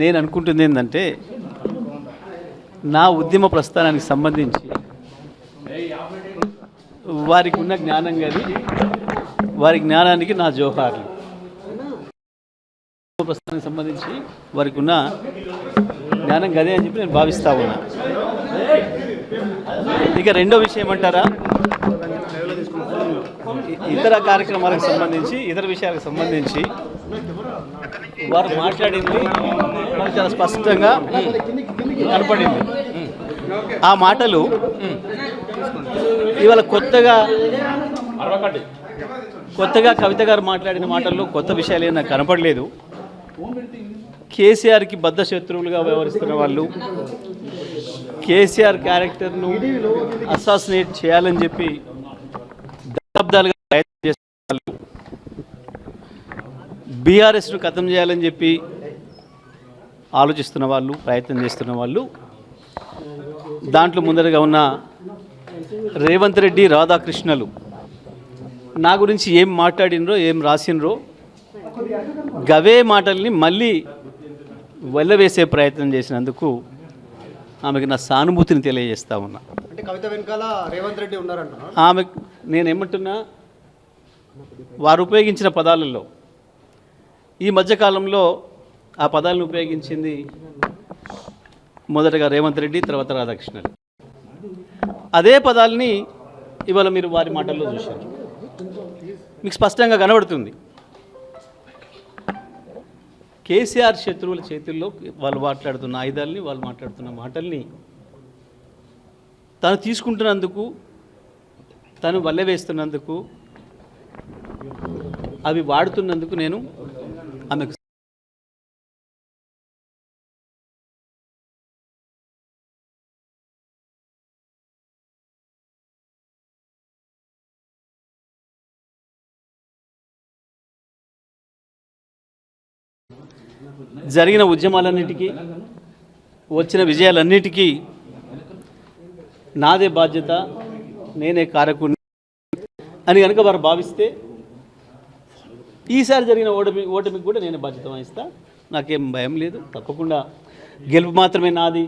నేను అనుకుంటుంది ఏంటంటే నా ఉద్యమ ప్రస్థానానికి సంబంధించి వారికి ఉన్న జ్ఞానం కానీ వారి జ్ఞానానికి నా జోహార్లు. ఉద్యమ ప్రస్థానానికి సంబంధించి వారికి ఉన్న జ్ఞానం గదే అని చెప్పి నేను భావిస్తా ఉన్నా. ఇక రెండో విషయం అంటారా ఇతర కార్యక్రమాలకు సంబంధించి ఇతర విషయాలకు సంబంధించి వారు మాట్లాడింది మనకు చాలా స్పష్టంగా కనపడింది. ఆ మాటలు ఇవాళ కొత్తగా కొత్తగా కవిత గారు మాట్లాడిన మాటల్లో కొత్త విషయాలు ఏం నాకు కనపడలేదు. కేసీఆర్కి బద్ధ శత్రువులుగా వ్యవహరిస్తున్న వాళ్ళు కేసీఆర్ క్యారెక్టర్ను అసాసినేట్ చేయాలని చెప్పి దశాబ్దాలుగా ప్రయత్నం చేస్తున్న వాళ్ళు బీఆర్ఎస్ను ఖతం చేయాలని చెప్పి ఆలోచిస్తున్న వాళ్ళు ప్రయత్నం చేస్తున్న వాళ్ళు దాంట్లో ముందరగా ఉన్న రేవంత్ రెడ్డి రాధాకృష్ణలు నా గురించి ఏం మాట్లాడినరో ఏం రాసినరో గవే మాటల్ని మళ్ళీ వెళ్ళవేసే ప్రయత్నం చేసినందుకు ఆమెకు నా సానుభూతిని తెలియజేస్తా ఉన్నా. అంటే కవిత వెనకాల రేవంత్ రెడ్డి ఉన్నారంటున్నారు. ఆమె నేను ఏమంటున్నా వారు ఉపయోగించిన పదాలలో ఈ మధ్యకాలంలో ఆ పదాలను ఉపయోగించింది మొదటగా రేవంత్ రెడ్డి తర్వాత రాధాకృష్ణన్. అదే పదాలని ఇవాళ మీరు వారి మాటల్లో చూశారు. మీకు స్పష్టంగా కనబడుతుంది. కేసీఆర్ శత్రువుల చేతుల్లో వాళ్ళు మాట్లాడుతున్న ఆయుధాలని వాళ్ళు మాట్లాడుతున్న మాటల్ని తను తీసుకుంటున్నందుకు తను వల్లెవేస్తున్నందుకు అవి వాడుతున్నందుకు నేను ఆమెకు జరిగిన ఉద్యమాలన్నిటికీ వచ్చిన విజయాలన్నిటికీ నాదే బాధ్యత నేనే కారకుని అని కనుక వారు భావిస్తే ఈసారి జరిగిన ఓటమి ఓటమికి కూడా నేనే బాధ్యత వహిస్తా. నాకేం భయం లేదు. తప్పకుండా గెలుపు మాత్రమే నాది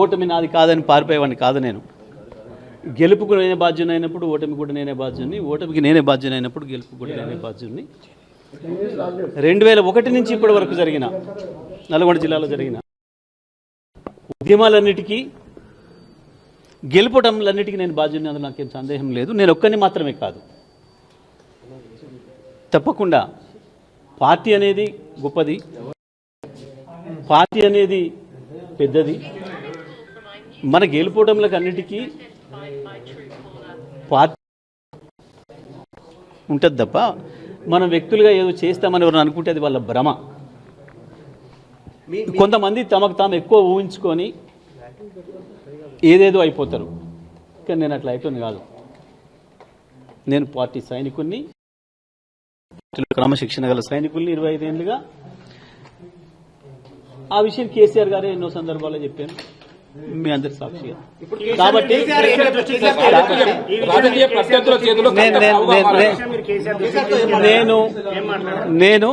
ఓటమి నాది కాదని పారిపోయేవాడిని కాదు నేను. గెలుపుకు నేనే బాధ్యత అయినప్పుడు ఓటమి కూడా నేనే బాధ్యుని ఓటమికి నేనే బాధ్యత అయినప్పుడు గెలుపు కూడా నేనే బాధ్యుని రెండు వేల ఒకటి నుంచి ఇప్పటి వరకు జరిగిన నల్గొండ జిల్లాలో జరిగిన ఉద్యమాలన్నిటికీ గెలుపటంలన్నిటికీ నేను బాధ్యుని అందులో నాకేం సందేహం లేదు. నేను ఒక్కరిని మాత్రమే కాదు. తప్పకుండా పార్టీ అనేది గొప్పది. పార్టీ అనేది పెద్దది. మన గెలుపోవడంలకు అన్నిటికీ పార్టీ ఉంటుంది తప్ప మనం వ్యక్తులుగా ఏదో చేస్తామని ఎవరైనా అనుకుంటే అది వాళ్ళ భ్రమ. కొంతమంది తమకు తాము ఎక్కువ ఊహించుకొని ఏదేదో అయిపోతారు. కానీ నేను అట్లా అయిపోయింది కాదు. నేను పార్టీ పార్టీలో క్రమశిక్షణ గల సైనికుల్ని ఇరవై ఐదేళ్ళుగా ఆ విషయం కేసీఆర్ గారే ఎన్నో సందర్భాల్లో చెప్పాను మీ అందరి సాక్షిగా. కాబట్టి నేను నేను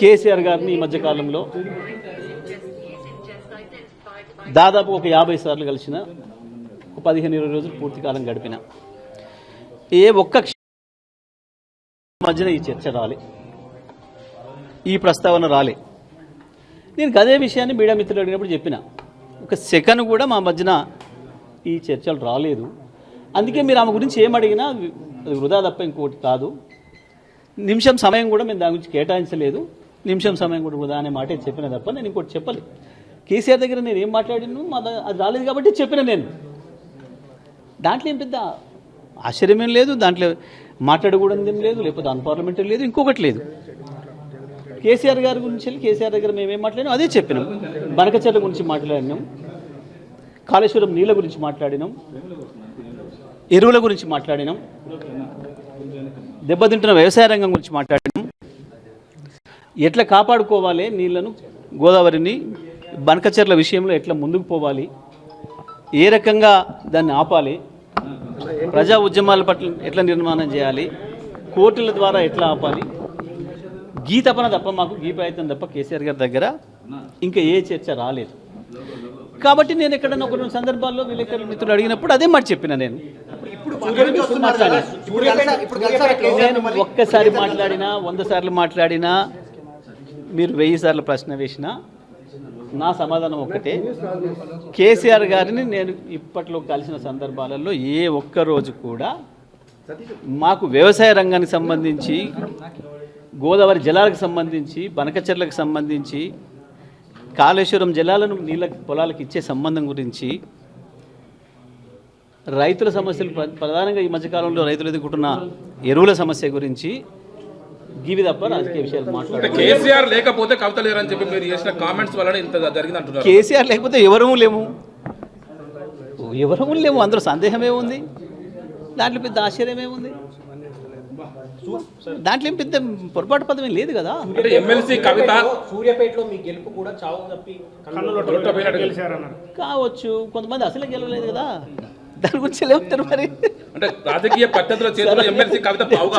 కేసీఆర్ గారిని ఈ మధ్య కాలంలో దాదాపు ఒక యాభై సార్లు కలిసిన ఒక పదిహేను ఇరవై రోజులు పూర్తి కాలం గడిపిన. ఏ ఒక్క మధ్యన ఈ చర్చ రాలే. ఈ ప్రస్తావన రాలే. నేను అదే విషయాన్ని మీడియా మిత్రులు అడిగినప్పుడు చెప్పిన. ఒక సెకండ్ కూడా మా మధ్యన ఈ చర్చలు రాలేదు. అందుకే మీరు ఆమె గురించి ఏమడిగినా అది వృధా తప్ప ఇంకోటి కాదు. నిమిషం సమయం కూడా మేము దాని గురించి కేటాయించలేదు. నిమిషం సమయం కూడా వృధా అనే మాట చెప్పిన తప్ప నేను ఇంకోటి చెప్పలేదు కేసీఆర్ దగ్గర నేను ఏం మాట్లాడిను మా అది రాలేదు కాబట్టి చెప్పిన నేను. దాంట్లో ఏం పెద్ద ఆశ్చర్యం లేదు. దాంట్లో మాట్లాడకూడదు ఏం లేదు లేకపోతే అన్పార్లమెంటరీ లేదు ఇంకొకటి లేదు. కేసీఆర్ గారి గురించి వెళ్ళి కేసీఆర్ దగ్గర మేమేం మాట్లాడినాం అదే చెప్పినాం. బనకచెర్ల గురించి మాట్లాడినాం. కాళేశ్వరం నీళ్ళ గురించి మాట్లాడినాం. ఎరువుల గురించి మాట్లాడినాం. దెబ్బతింటున్న వ్యవసాయ రంగం గురించి మాట్లాడినాం. ఎట్లా కాపాడుకోవాలి నీళ్ళను గోదావరిని బనకచెర్ల విషయంలో ఎట్లా ముందుకు పోవాలి ఏ రకంగా దాన్ని ఆపాలి ప్రజా ఉద్యమాల పట్ల ఎట్లా నిర్మాణం చేయాలి? కోర్టుల ద్వారా ఎట్లా ఆపాలి? గీ తపన తప్ప మాకు గీ ప్రయత్నం తప్ప కేసీఆర్ గారి దగ్గర ఇంకా ఏ చర్చ రాలేదు. కాబట్టి నేను ఎక్కడన్నా ఒక రెండు సందర్భాల్లో విలేకరుల మిత్రులు అడిగినప్పుడు అదే మాట చెప్పిన నేను. నేను? ఒక్కసారి మాట్లాడినా వంద సార్లు మాట్లాడినా మీరు వెయ్యి సార్లు ప్రశ్న వేసినా నా సమాధానం ఒకటే. కేసీఆర్ గారిని నేను ఇప్పట్లో కలిసిన సందర్భాలలో ఏ ఒక్క రోజు కూడా మాకు వ్యవసాయ రంగానికి సంబంధించి గోదావరి జలాలకు సంబంధించి బనకచెర్లకు సంబంధించి కాళేశ్వరం జలాలను నీళ్ళ పొలాలకు ఇచ్చే సంబంధం గురించి రైతుల సమస్యలు ప్ర- ప్రధానంగా ఈ మధ్యకాలంలో రైతులు ఎదుర్కొంటున్న ఎరువుల సమస్య గురించి గివి తప్ప రాజకీయ విషయాలు మాట్లాడారు. కేసీఆర్ లేకపోతే కవిత లేరని చెప్పి మీరు చేసిన కామెంట్స్ వలన ఇంత జరిగింది అంటున్నారు కేసీఆర్ లేకపోతే ఎవరము లేము. ఎవరము లేము. అందులో సందేహం ఏముంది దాంట్లో పెద్ద ఆశ్చర్యం ఏముంది దాంట్లో ఏం పెద్ద పొరపాటు పదం ఏం లేదు కదా. ఎమ్మెల్సీ కవిత సూర్యాపేటలో మీ గెలుపు కూడా చావు తప్పి కావచ్చు. కొంతమంది అసలే గెలవలేదు కదా. దాని గురించి ఉంటారు మరి? అంటే రాజకీయ పద్ధతుల చేతిలో ఎమ్మెల్సీ కవిత పావుగా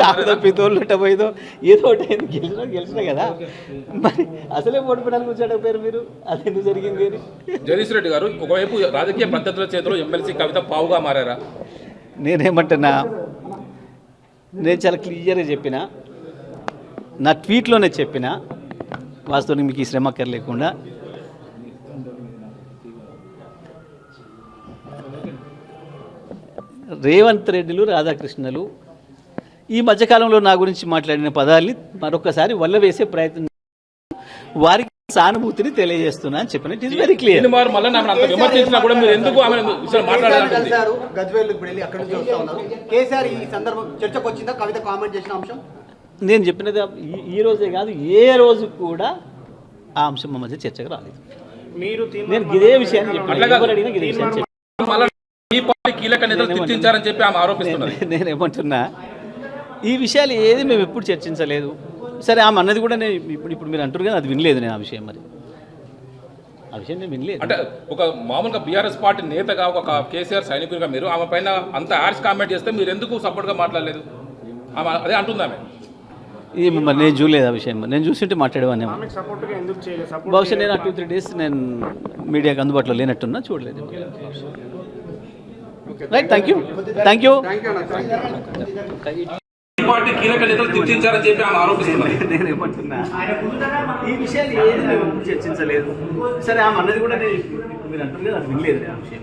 ఏదో ఒకటి అయింది. గెలిచినా గెలిచినా కదా. మరి అసలే ఓడిపోవడానికి కూర్చోడం పేరు మీరు? అది ఎందుకు జరిగింది అని? జగదీష్ రెడ్డి గారు ఒకవైపు రాజకీయ పద్ధతుల చేతిలో ఎమ్మెల్సీ కవిత పావుగా మారారా? నేనేమంటున్నా నేను చాలా క్లియర్గా చెప్పిన నా ట్వీట్లోనే చెప్పిన వాస్తవానికి మీకు ఈ శ్రమ లేకుండా రేవంత్ రెడ్డిలు రాధాకృష్ణలు ఈ మధ్యకాలంలో నా గురించి మాట్లాడిన పదాల్ని మరొకసారి వల్ల వేసే ప్రయత్నం వారికి సానుభూతిని తెలియజేస్తున్నా అని చెప్పిన ఇట్ ఈస్ వెరీ క్లియర్ విమర్శించినా కూడా మీరు ఎందుకు ఆమె విషయం కేసీఆర్ మాట్లాడాలంటుంది? కలిసారు గజ్వేల్ ఇప్పుడు వెళ్ళి అక్కడి నుంచి వస్తా ఉన్నారు. కేసీఆర్ ఈ సందర్భం చర్చకు వచ్చిందా? కవిత కామెంట్ చేసిన అంశం? నేను చెప్పినది ఈ- ఈ రోజే కాదు ఏ రోజు కూడా ఆ అంశం మా మధ్య చర్చకు రాలేదు. మీరు నేను ఇదే విషయాన్ని చెప్పాను కీలక నేతలు గుర్తించారని చెప్పి ఆమె ఆరోపిస్తున్నారు నేను- నేనేమంటున్నా? ఈ విషయాలు ఏది మేము ఎప్పుడు చర్చించలేదు. సరే ఆమె అన్నది కూడా నేను ఇప్పుడు ఇప్పుడు మీరు అంటారు కానీ అది వినలేదు నేను ఆ విషయం మరి. ఆ విషయం నేను వినలేదు. అంటే ఒక మామూలుగా బీఆర్ఎస్ పార్టీ నేతగా ఒక కేసీఆర్ సైనికుడిగా మీరు ఆమె పైన అంత యాడ్స్ కామెంట్ చేస్తే మీరు ఎందుకు సపోర్ట్గా మాట్లాడలేదు? ఆమె అదే అంటుంది ఇది మరి నేను చూడలేదు ఆ విషయం. మరి. నేను చూస్తుంటే మాట్లాడేవాన్ని సపోర్ట్గా ఎందుకు చేయలేదు? సపోర్ట్ బహుశా నేను ఆ టూ త్రీ డేస్ నేను మీడియాకి అందుబాటులో లేనట్టున్నా చూడలేదు. Right thank you thank you ఈ పార్టీ కీలక నేతలు గుర్తించారని చెప్పి ఆమె ఆరోపిస్తున్నారు. నేను ఏమంటున్నా? ఈ విషయాలు ఏది మేము ఎప్పుడు చర్చించలేదు. సరే ఆమె అన్నది కూడా నేను మీరు కదా వినలేదు. ఆ విషయం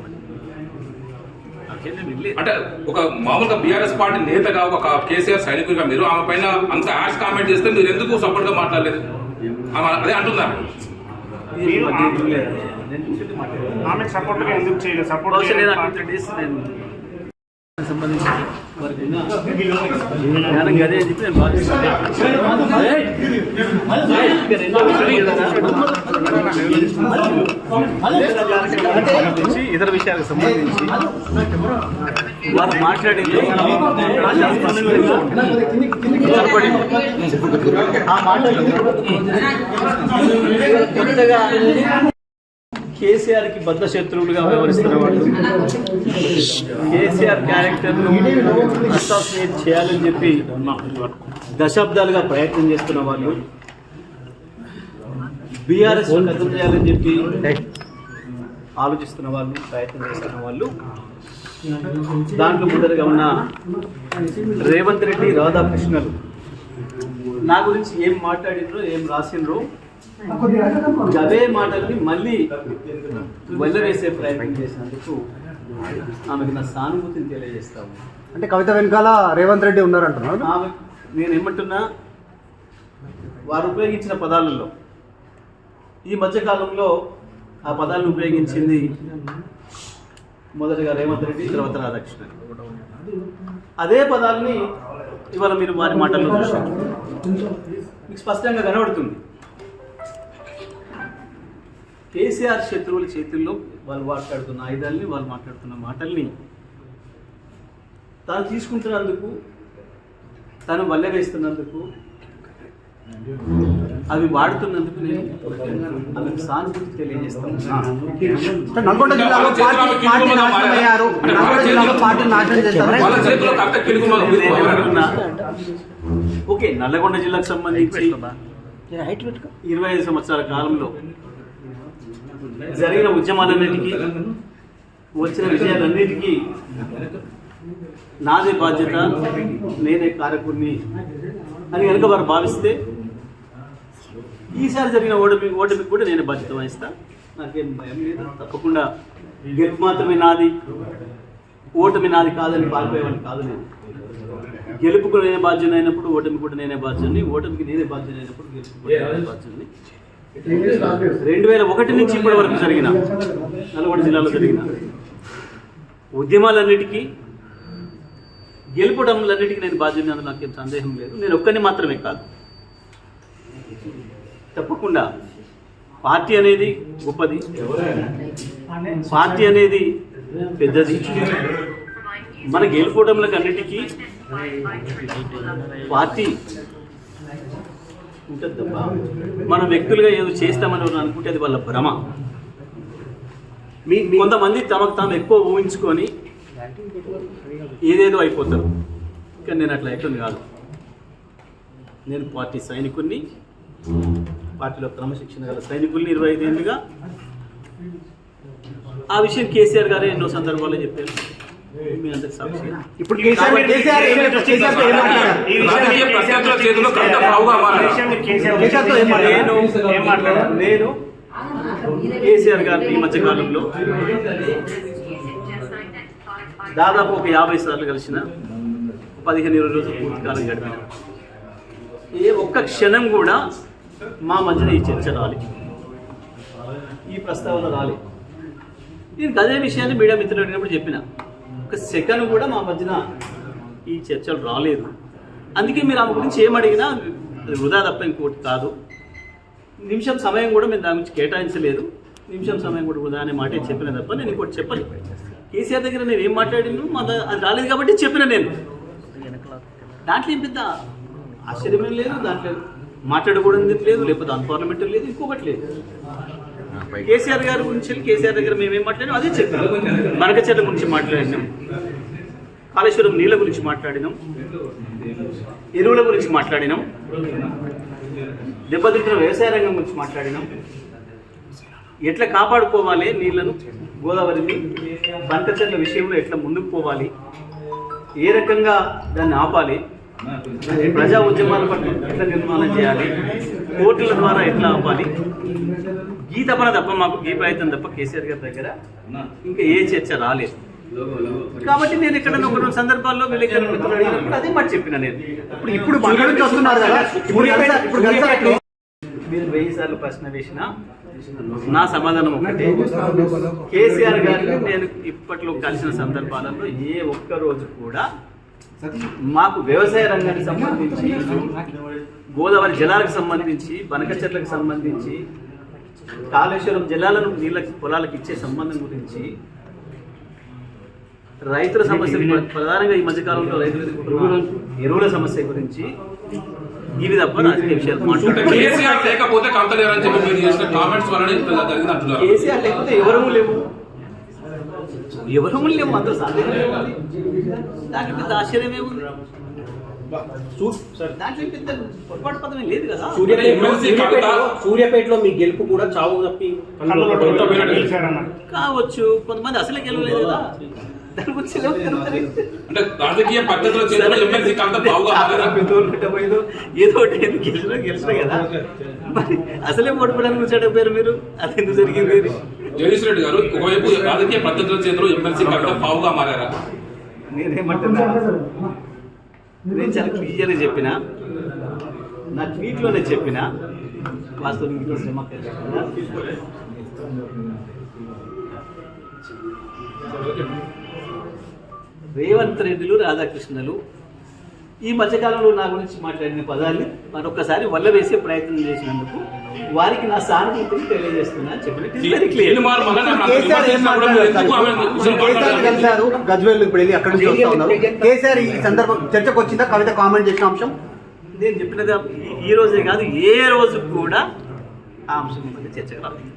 అంటే ఒక మామూలుగా బీఆర్ఎస్ పార్టీ నేతగా ఒక కేసీఆర్ సైనికుడిగా మీరు ఆమె పైన అంత యాడ్స్ కామెంట్ చేస్తే మీరు ఎందుకు సపోర్ట్గా మాట్లాడలేదు? ఆమె అదే అంటున్నారు. ఆమెకు సపోర్ట్గా ఎందుకు చేయలేదు? సపోర్ట్ సంబంధించి వారికి ఉన్న. జ్ఞానం అదే అని చెప్పి నేను భావిస్తున్నాను. ఇతర విషయాలకు సంబంధించి వారు మాట్లాడింది. ఆ మాటలు కొత్తగా కేసీఆర్కి బద్ద శత్రువులుగా వ్యవహరిస్తున్న వాళ్ళు. కేసీఆర్ క్యారెక్టర్ అసాసినేట్ చేయాలని చెప్పి దశాబ్దాలుగా ప్రయత్నం చేస్తున్న వాళ్ళు. బీఆర్ఎస్ కథం చేయాలని చెప్పి ఆలోచిస్తున్న వాళ్ళు ప్రయత్నం చేస్తున్న వాళ్ళు. దాంట్లో మొదటగా ఉన్న రేవంత్ రెడ్డి రాధాకృష్ణలు. నా గురించి ఏం మాట్లాడినరో ఏం రాసిండ్రో అదే మాటల్ని మళ్ళీ వెళ్ళవేసే ప్రయత్నం చేసినందుకు ఆమెకు నా సానుభూతిని తెలియజేస్తాము. అంటే కవిత వెనకాల రేవంత్ రెడ్డి ఉన్నారంటున్నారు. ఆమె నేను ఏమంటున్నా వారు ఉపయోగించిన పదాలలో ఈ మధ్యకాలంలో ఆ పదాలను ఉపయోగించింది మొదటగా రేవంత్ రెడ్డి తర్వాత రాధాకృష్ణ. అదే పదాలని ఇవాళ మీరు వారి మాటల్లో చూశారు. మీకు స్పష్టంగా కనబడుతుంది. కేసీఆర్ శత్రువుల చేతుల్లో వాళ్ళు మాట్లాడుతున్న ఆయుధాలని వాళ్ళు మాట్లాడుతున్న మాటల్ని తాను తీసుకుంటున్నందుకు తను వల్ల వేస్తున్నందుకు అవి వాడుతున్నందుకు నేను ఆమెకు సానుభూతి తెలియజేస్తాను. నల్గొండ జిల్లాలో పార్టీ పార్టీ నాశనం అయ్యారు. నల్గొండ జిల్లాలో పార్టీ నాశనం చేస్తారు. వాళ్ళ చేతిలో కవిత కిలుగు నేను ఏమంటున్నా, ఓకే నల్లగొండ జిల్లాకు సంబంధించి ఇరవై ఐదు సంవత్సరాల కాలంలో జరిగిన ఉద్యమాలన్నిటికీ వచ్చిన విజయాలన్నిటికీ నాదే బాధ్యత నేనే కారకుడిని అని కనుక వారు భావిస్తే ఈసారి జరిగిన ఓటమి ఓటమికి కూడా నేనే బాధ్యత వహిస్తా. నాకేం భయం లేదు. తప్పకుండా గెలుపు మాత్రమే నాది. ఓటమి నాది కాదని పారిపోయేవాడిని కాదు నేను. గెలుపుకు నేనే బాధ్యత అయినప్పుడు ఓటమి కూడా నేనే బాధ్యని. ఓటమికి నేనే బాధ్యత అయినప్పుడు గెలుపు కూడా నేనే రెండు వేల ఒకటి నుంచి ఇప్పటి వరకు జరిగిన నల్గొండ జిల్లాలో జరిగిన ఉద్యమాలన్నిటికీ గెలుపడంలన్నిటికీ నేను బాధ్యత అందులో నాకేం సందేహం లేదు. నేను ఒక్కరిని మాత్రమే కాదు. తప్పకుండా పార్టీ అనేది గొప్పది. పార్టీ అనేది పెద్దది. మన గెలుపోవడంలకు అన్నిటికీ పార్టీ ఉంటుందమ్మా మనం వ్యక్తులుగా ఏదో చేస్తామని అనుకుంటే అది వాళ్ళ భ్రమ. మీ కొంతమంది తమకు తాము ఎక్కువ ఊహించుకొని ఏదేదో అయిపోతారు. కానీ నేను అట్లా అయిపోయింది కాదు. నేను పార్టీ సైనికుడిని పార్టీలో క్రమశిక్షణ గల సైనికుల్ని ఇరవై ఐదేళ్ళుగా ఆ విషయం కేసీఆర్ గారే ఎన్నో సందర్భాల్లో చెప్పారు. ఇప్పుడు కేసీఆర్ కేసీఆర్? నేను కేసీఆర్ గారిని ఈ మధ్యకాలంలో దాదాపు ఒక యాభై సార్లు కలిసిన పదిహేను ఇరవై రోజులు పూర్తి కాలం గడిపాను ఏ ఒక్క క్షణం కూడా మా మధ్యన ఈ చర్చ రాలి. ఈ ప్రస్తావన రాలి. నేను అదే విషయాన్ని మీడియా మిత్రులు అడిగినప్పుడు చెప్పిన. ఒక్క సెకండ్ కూడా మా మధ్యన ఈ చర్చలు రాలేదు. అందుకే మీరు ఆమె గురించి ఏమడిగినా అది వృధా తప్ప ఇంకోటి కాదు. నిమిషం సమయం కూడా మేము దాని గురించి కేటాయించలేదు. నిమిషం సమయం కూడా వృధా అనే మాట చెప్పిన తప్ప నేను ఇంకోటి చెప్పలేదు. కేసీఆర్ దగ్గర నేను ఏం మాట్లాడిను మా అది రాలేదు కాబట్టి చెప్పిన నేను. దాంట్లో ఏం పెద్ద ఆశ్చర్యమేం లేదు దాంట్లో మాట్లాడకూడదు లేదు లేకపోతే అన్పార్లమెంటరీ లేదు ఇంకొకటి లేదు. కేసీఆర్ గారి గురించి కేసీఆర్ దగ్గర మేమేం మాట్లాడినాం అదే చెప్పాం మనకచెర్ల గురించి మాట్లాడినాం. కాళేశ్వరం నీళ్ళ గురించి మాట్లాడినాం. ఎరువుల గురించి మాట్లాడినాం. దెబ్బతింటున్న వ్యవసాయ రంగం గురించి మాట్లాడినాం. ఎట్లా కాపాడుకోవాలి నీళ్ళను? గోదావరిని పంట చెట్ల విషయంలో ఎట్లా ముందుకు పోవాలి? ఏ రకంగా దాన్ని ఆపాలి? ప్రజా ఉద్యమాల పట్ల ఎట్లా నిర్మాణం చేయాలి? కోర్టుల ద్వారా ఎట్లా ఆపాలి ఈ తపన తప్ప మాకు ఈ ప్రయత్నం తప్ప కేసీఆర్ గారి దగ్గర ఇంకా ఏ చర్చ రాలేదు. కాబట్టి నేను ఇక్కడ ఒక రెండు సందర్భాల్లో విలేకరులు అడిగినప్పుడు అదే మాట చెప్పిన నేను. ఇప్పుడు ఇప్పుడు మీరు వెయ్యి సార్లు ప్రశ్న వేసినా నా సమాధానం ఒకటే. కేసీఆర్ గారిని నేను ఇప్పట్లో కలిసిన సందర్భాలలో ఏ ఒక్క రోజు కూడా మాకు వ్యవసాయ రంగానికి సంబంధించి గోదావరి జలాలకు సంబంధించి బనక చెట్లకు సంబంధించి కాళేశ్వరం జలాలను నీళ్ళకి పొలాలకు ఇచ్చే సంబంధం గురించి రైతుల సమస్య ప్రధానంగా ఈ మధ్యకాలంలో రైతులు ఎదుర్కొంటున్న ఎరువుల సమస్య. గురించి ఇవి తప్ప రాజకీయ విషయాలు కేసీఆర్ లేకపోతే ఎవరము లేవు. ఎవరము లేవు అందరూ దాంట్లో పెద్ద ఆశ్చర్యం ఏముంది? దాంట్లో పెద్ద పొరపాటు పదమే లేదు కదా? అంటే ఎమ్మెల్సీ కవిత సూర్యాపేటలో మీ గెలుపు కూడా చావు తప్పి కావచ్చు. కొంతమంది అసలే గెలవలేదు కదా? అంటే రాజకీయ పద్ధతుల ఏదో ఒకటి గెలిచినా గెలిచినా కదా. మరి అసలే ఓడిపోవడానికి కూర్చోకపోయారు మీరు? అది ఎందుకు జరిగింది? జగదీష్ రెడ్డి గారు ఒకవైపు రాజకీయ పద్ధతుల చేతిలో ఎమ్మెల్సీ కవిత పావుగా మారారా? నేనేమంటున్నా? నేను చాలా క్లియర్గా చెప్పిన నా ట్వీట్లోనే చెప్పిన వాస్తవం మీకు శ్రమ రేవంత్ రెడ్డిలు రాధాకృష్ణలు ఈ మధ్యకాలంలో నా గురించి మాట్లాడిన పదాన్ని మరొకసారి వల్ల వేసే ప్రయత్నం చేసినందుకు వారికి నా సానుభూతిని తెలియజేస్తున్నా. అని చెప్పిన It is very clear. తీర్మానం వలన నాకు కేసీఆర్ ఏం విమర్శించినప్పుడు మీరు ఎందుకు ఆమె మాట్లాడారు? విషయం కేసీఆర్ మాట్లాడారు? కలిశారు గజ్వేల్ ఇప్పుడు వెళ్ళి అక్కడి నుంచి వస్తా ఉన్నారు కేసీఆర్ ఈ సందర్భం చర్చకు వచ్చిందా? కవిత కామెంట్ చేసిన అంశం? నేను చెప్పినది ఈ- రోజే కాదు ఏ రోజు కూడా ఆ అంశం మీద చర్చకు రాలేదు.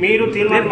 మీరు తీర్మానం